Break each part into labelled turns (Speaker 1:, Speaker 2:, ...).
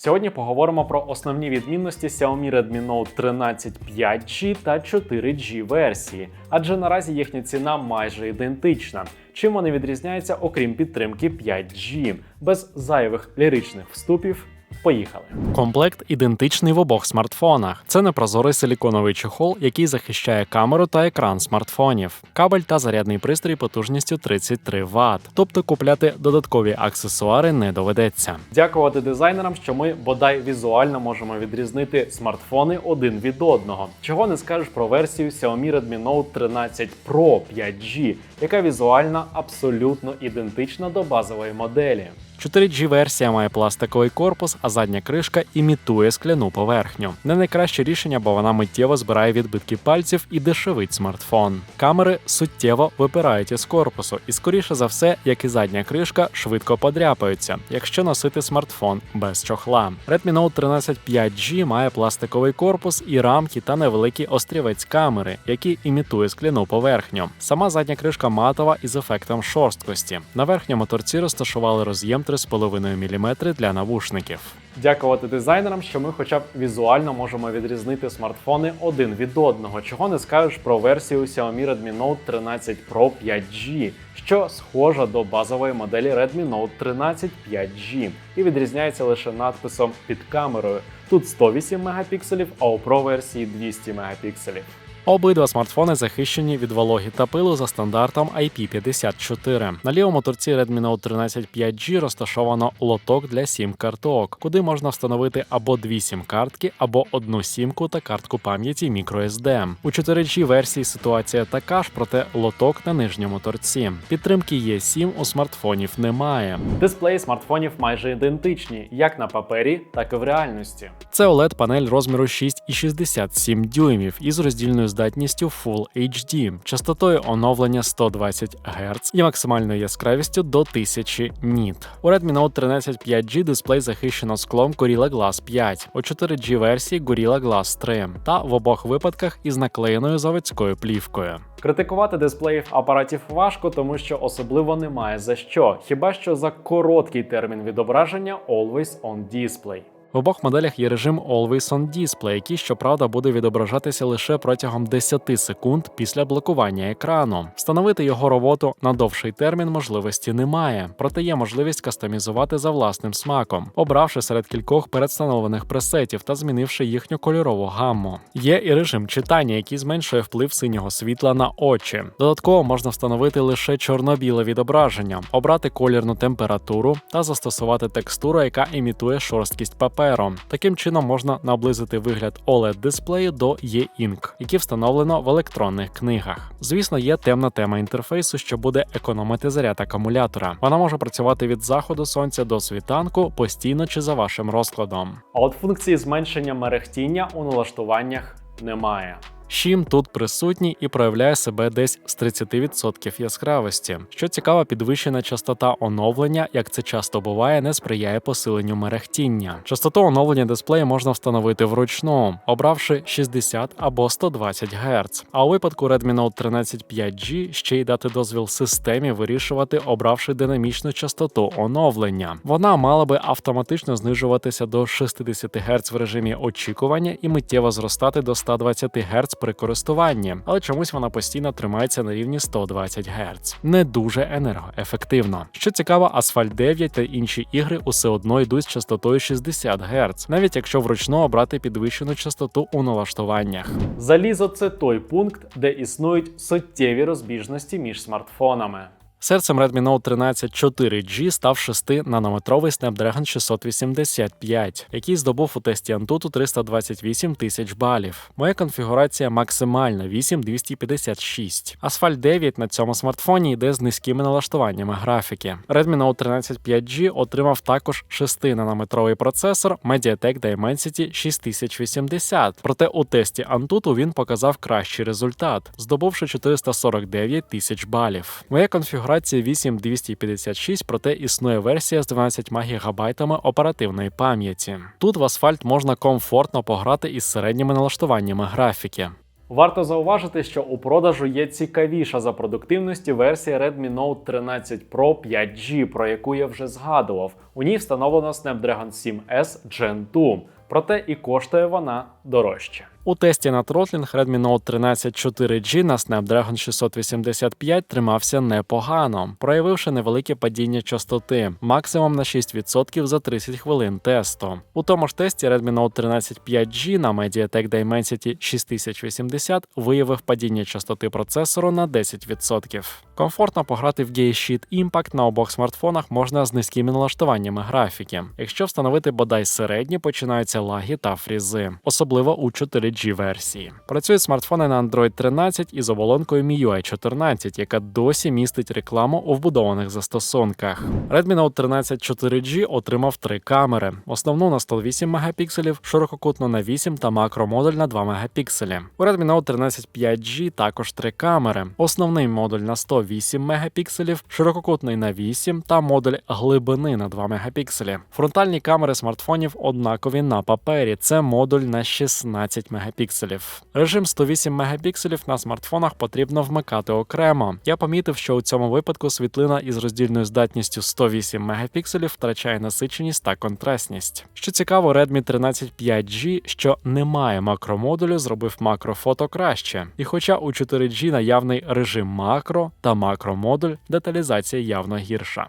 Speaker 1: Сьогодні поговоримо про основні відмінності Xiaomi Redmi Note 13 5G та 4G версії, адже наразі їхня ціна майже ідентична. Чим вони відрізняються, окрім підтримки 5G, без зайвих ліричних вступів. Поїхали. Комплект ідентичний в обох смартфонах. Це непрозорий силіконовий чохол, який захищає камеру та екран смартфонів, кабель та зарядний пристрій потужністю 33 Вт. Тобто купляти додаткові аксесуари не доведеться. Дякувати дизайнерам, що ми бодай візуально можемо відрізнити смартфони один від одного. Чого не скажеш про версію Xiaomi Redmi Note 13 Pro 5G, яка візуально абсолютно ідентична до базової моделі. 4G версія має пластиковий корпус, а задня кришка імітує скляну поверхню. Не найкраще рішення, бо вона миттєво збирає відбитки пальців і дешевить смартфон. Камери суттєво випирають із корпусу, і скоріше за все, як і задня кришка, швидко подряпаються, якщо носити смартфон без чохла. Redmi Note 13 5G має пластиковий корпус і рамки та невеликий острівець камери, який імітує скляну поверхню. Сама задня кришка матова із ефектом шорсткості. На верхньому торці розташували роз'єм 3,5 мм для навушників. Дякувати дизайнерам, що ми, хоча б візуально можемо відрізнити смартфони один від одного, чого не скажеш про версію Xiaomi Redmi Note 13 Pro 5G, що схожа до базової моделі Redmi Note 13 5G і відрізняється лише надписом під камерою. Тут 108 мегапікселів, а у Pro версії 200 мегапікселів. Обидва смартфони захищені від вологи та пилу за стандартом IP54. На лівому торці Redmi Note 13 5G розташовано лоток для сім карток, куди можна встановити або дві сім-картки, або одну сімку та картку пам'яті microSD. У 4G версії ситуація така ж, проте лоток на нижньому торці. Підтримки E7 у смартфонів немає. Дисплеї смартфонів майже ідентичні, як на папері, так і в реальності. Це oled панель розміру 6,67 дюймів із роздільною здатністю Full HD, частотою оновлення 120 Гц і максимальною яскравістю до 1000 ніт. У Redmi Note 13 5G дисплей захищено склом Gorilla Glass 5, у 4G версії Gorilla Glass 3 та в обох випадках із наклеєною заводською плівкою. Критикувати дисплеїв апаратів важко, тому що особливо немає за що, хіба що за короткий термін відображення Always on Display. В обох моделях є режим Always on Display, який, щоправда, буде відображатися лише протягом 10 секунд після блокування екрану. Встановити його роботу на довший термін можливості немає, проте є можливість кастомізувати за власним смаком, обравши серед кількох передстановлених пресетів та змінивши їхню кольорову гамму. Є і режим читання, який зменшує вплив синього світла на очі. Додатково можна встановити лише чорно-біле відображення, обрати колірну температуру та застосувати текстуру, яка імітує шорсткість паперу папером. Таким чином можна наблизити вигляд oled дисплею до e-ink, які встановлено в електронних книгах. Звісно, є темна тема інтерфейсу, що буде економити заряд акумулятора. Вона може працювати від заходу сонця до світанку постійно чи за вашим розкладом. А от функції зменшення мерехтіння у налаштуваннях немає. Щім тут присутній і проявляє себе десь з 30% яскравості. Що цікаво, підвищена частота оновлення, як це часто буває, не сприяє посиленню мерехтіння. Частоту оновлення дисплею можна встановити вручну, обравши 60 або 120 Гц. А у випадку Redmi Note 13 5G ще й дати дозвіл системі вирішувати, обравши динамічну частоту оновлення. Вона мала би автоматично знижуватися до 60 Гц в режимі очікування і миттєво зростати до 120 Гц при користуванні, але чомусь вона постійно тримається на рівні 120 Гц. Не дуже енергоефективно. Що цікаво, Asphalt 9 та інші ігри усе одно йдуть з частотою 60 Гц, навіть якщо вручну обрати підвищену частоту у налаштуваннях. Залізо це той пункт, де існують суттєві розбіжності між смартфонами. Серцем Redmi Note 13 4G став 6-нанометровий Snapdragon 685, який здобув у тесті Antutu 328 тисяч балів. Моя конфігурація максимальна 8256. Asphalt 9 на цьому смартфоні йде з низькими налаштуваннями графіки. Redmi Note 13 5G отримав також 6-нанометровий процесор MediaTek Dimensity 6080, проте у тесті Antutu він показав кращий результат, здобувши 449 тисяч балів. Моя конфігурація конфігурації 8256, проте існує версія з 12 ГБ оперативної пам'яті. Тут в асфальт можна комфортно пограти із середніми налаштуваннями графіки. Варто зауважити, що у продажу є цікавіша за продуктивністю версія Redmi Note 13 Pro 5G, про яку я вже згадував. У ній встановлено Snapdragon 7S Gen 2, проте і коштує вона дорожче. У тесті на тротлінг Redmi Note 13 4G на Snapdragon 685 тримався непогано, проявивши невелике падіння частоти, максимум на 6% за 30 хвилин тесту. У тому ж тесті Redmi Note 13 5G на MediaTek Dimensity 6080 виявив падіння частоти процесору на 10%. Комфортно пограти в G-Sheet Impact на обох смартфонах можна з низькими налаштуваннями графіки. Якщо встановити бодай середні, починаються лаги та фрізи, особливо у 4G версії. Працюють смартфони на Android 13 із оболонкою MIUI 14, яка досі містить рекламу у вбудованих застосунках. Redmi Note 13 4G отримав три камери: основну на 108 мегапікселів, ширококутну на 8 та макромодуль на 2 мегапікселі. У Redmi Note 13 5G також три камери: основний модуль на 108 мегапікселів, ширококутний на 8 та модуль глибини на 2 мегапікселі. Фронтальні камери смартфонів однакові на папері. Це модуль на 16 мегапікселів. Режим 108 мегапікселів на смартфонах потрібно вмикати окремо. Я помітив, що у цьому випадку світлина із роздільною здатністю 108 мегапікселів втрачає насиченість та контрастність. Що цікаво, Redmi 13 5G, що не має макромодулю, зробив макрофото краще. І хоча у 4G наявний режим макро та макромодуль, деталізація явно гірша.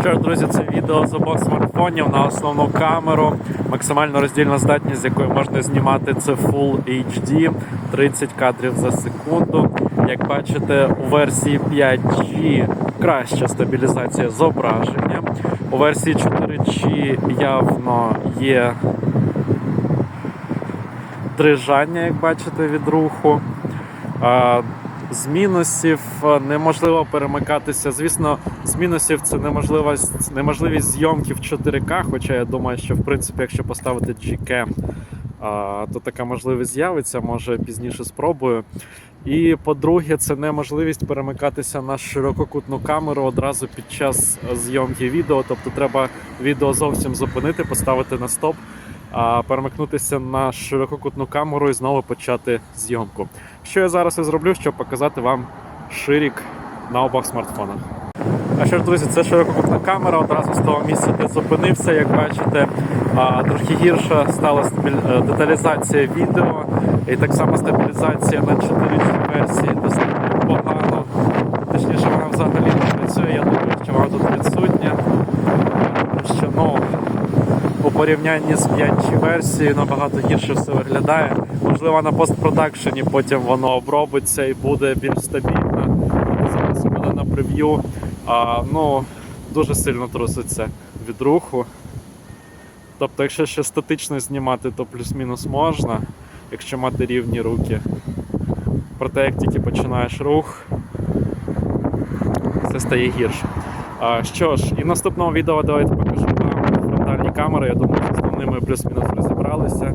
Speaker 1: Що ж, друзі, це відео з обох смартфонів на основну камеру. Максимальна роздільна здатність, з якою можна знімати, це Full HD 30 кадрів за секунду. Як бачите, у версії 5G краща стабілізація зображення. У версії 4G явно є дрижання, як бачите, від руху. З мінусів е, неможливо перемикатися. Звісно, з мінусів це неможливість, неможливість зйомки в 4К, хоча я думаю, що в принципі, якщо поставити Gcam, а, то така можливість з'явиться, може пізніше спробую. І по-друге, це неможливість перемикатися на ширококутну камеру одразу під час зйомки відео. Тобто треба відео зовсім зупинити, поставити на стоп, а перемикнутися на ширококутну камеру і знову почати зйомку. Що я зараз і зроблю, щоб показати вам ширік на обох смартфонах. А що ж, друзі, це ширококутна камера одразу з того місця, де зупинився. Як бачите, трохи гірша стала е, деталізація відео, і так само стабілізація на 4G версії достатньо погано. Точніше, вона взагалі не працює. Я думаю, що вона тут відсутня. Тому Що ну, у порівнянні з 5G версією набагато гірше все виглядає. Можливо, на постпродакшені потім воно обробиться і буде більш стабільно. Зараз буде на прев'ю. А, ну, дуже сильно труситься від руху. Тобто, якщо ще статично знімати, то плюс-мінус можна, якщо мати рівні руки. Проте, як тільки починаєш рух, це стає гірше. А, що ж, і в наступному відео давайте покажу камери. Я думаю, з основними плюс-мінус розібралися.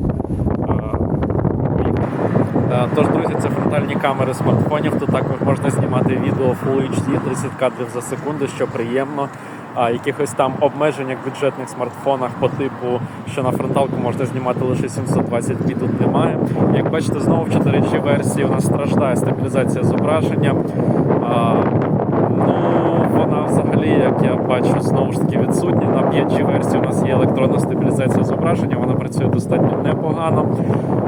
Speaker 1: Е, Тож, друзі, це фронтальні камери смартфонів. Тут також можна знімати відео Full HD 30 кадрів за секунду, що приємно. А якихось там обмежень, як в бюджетних смартфонах по типу, що на фронталку можна знімати лише 720p, тут немає. Як бачите, знову в 4G версії у нас страждає стабілізація зображення. Вона взагалі, як я бачу, знову ж таки відсутня. На 5G версії у нас є електронна стабілізація зображення, вона працює достатньо непогано.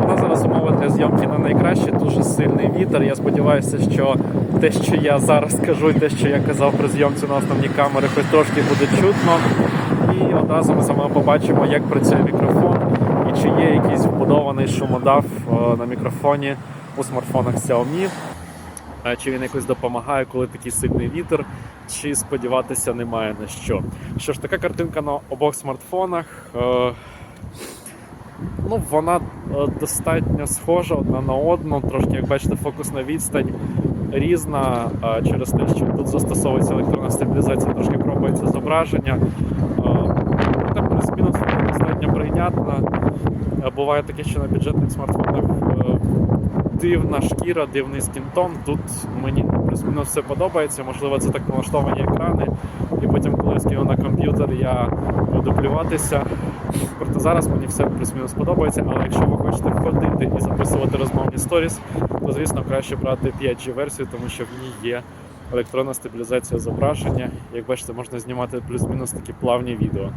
Speaker 1: Вона зараз умова для зйомки не найкраща, дуже сильний вітер. Я сподіваюся, що те, що я зараз кажу, і те, що я казав при зйомці на основні камери, хоч трошки буде чутно. І одразу ми саме побачимо, як працює мікрофон і чи є якийсь вбудований шумодав е, на мікрофоні у смартфонах Xiaomi. Чи він якось допомагає, коли такий сильний вітер, чи сподіватися немає на що. Що ж, така картинка на обох смартфонах. Е, Ну, вона е, достатньо схожа одна на одну. Трошки, як бачите, фокусна відстань різна е, через те, що тут застосовується електронна стабілізація, трошки пробується зображення. Та плюс-мінус достатньо прийнятна. Буває таке, що на бюджетних смартфонах дивна шкіра, дивний скінтон. Тут мені плюс-мінус все подобається. Можливо, це так налаштовані екрани.
Speaker 2: і потім, коли я скину на комп'ютер, я буду плюватися. Проте зараз мені все плюс-мінус подобається, але якщо ви хочете ходити і записувати розмовні сторіс, то звісно краще брати 5G версію, тому що в ній є електронна стабілізація зображення. Як бачите, можна знімати плюс-мінус такі плавні відео.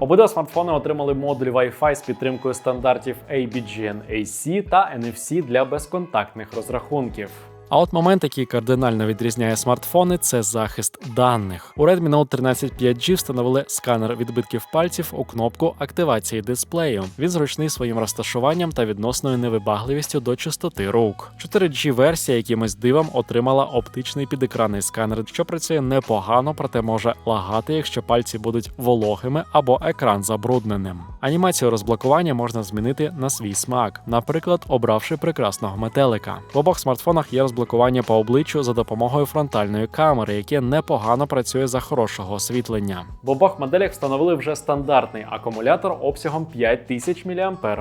Speaker 1: Обидва смартфони отримали модуль Wi-Fi з підтримкою стандартів ABGN-AC та NFC для безконтактних розрахунків. А от момент, який кардинально відрізняє смартфони, це захист даних. У Redmi Note 13 5G встановили сканер відбитків пальців у кнопку активації дисплею. Він зручний своїм розташуванням та відносною невибагливістю до чистоти рук. 4G версія якимось дивом отримала оптичний підекранний сканер, що працює непогано, проте може лагати, якщо пальці будуть вологими або екран забрудненим. Анімацію розблокування можна змінити на свій смак, наприклад, обравши прекрасного метелика. В обох смартфонах є розблокування по обличчю за допомогою фронтальної камери, яке непогано працює за хорошого освітлення. В обох моделях встановили вже стандартний акумулятор обсягом 5000 мАч.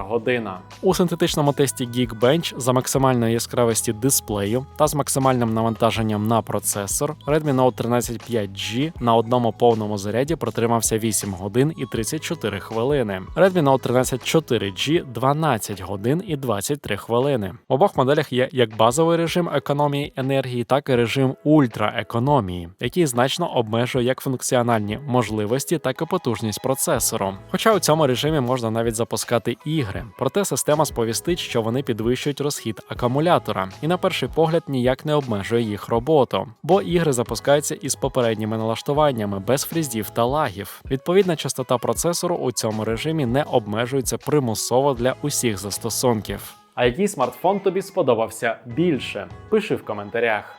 Speaker 1: У синтетичному тесті Geekbench за максимальної яскравості дисплею та з максимальним навантаженням на процесор Redmi Note 13 5G на одному повному заряді протримався 8 годин і 34 хвилини. Redmi Note 13 4G 12 годин і 23 хвилини. В обох моделях є як базовий режим економії енергії, так і режим ультраекономії, який значно обмежує як функціональні можливості, так і потужність процесору. Хоча у цьому режимі можна навіть запускати ігри, проте система сповістить, що вони підвищують розхід акумулятора, і на перший погляд ніяк не обмежує їх роботу, бо ігри запускаються із попередніми налаштуваннями без фрізів та лагів. Відповідна частота процесору у цьому режимі не обмежується примусово для усіх застосунків. А який смартфон тобі сподобався більше? Пиши в коментарях.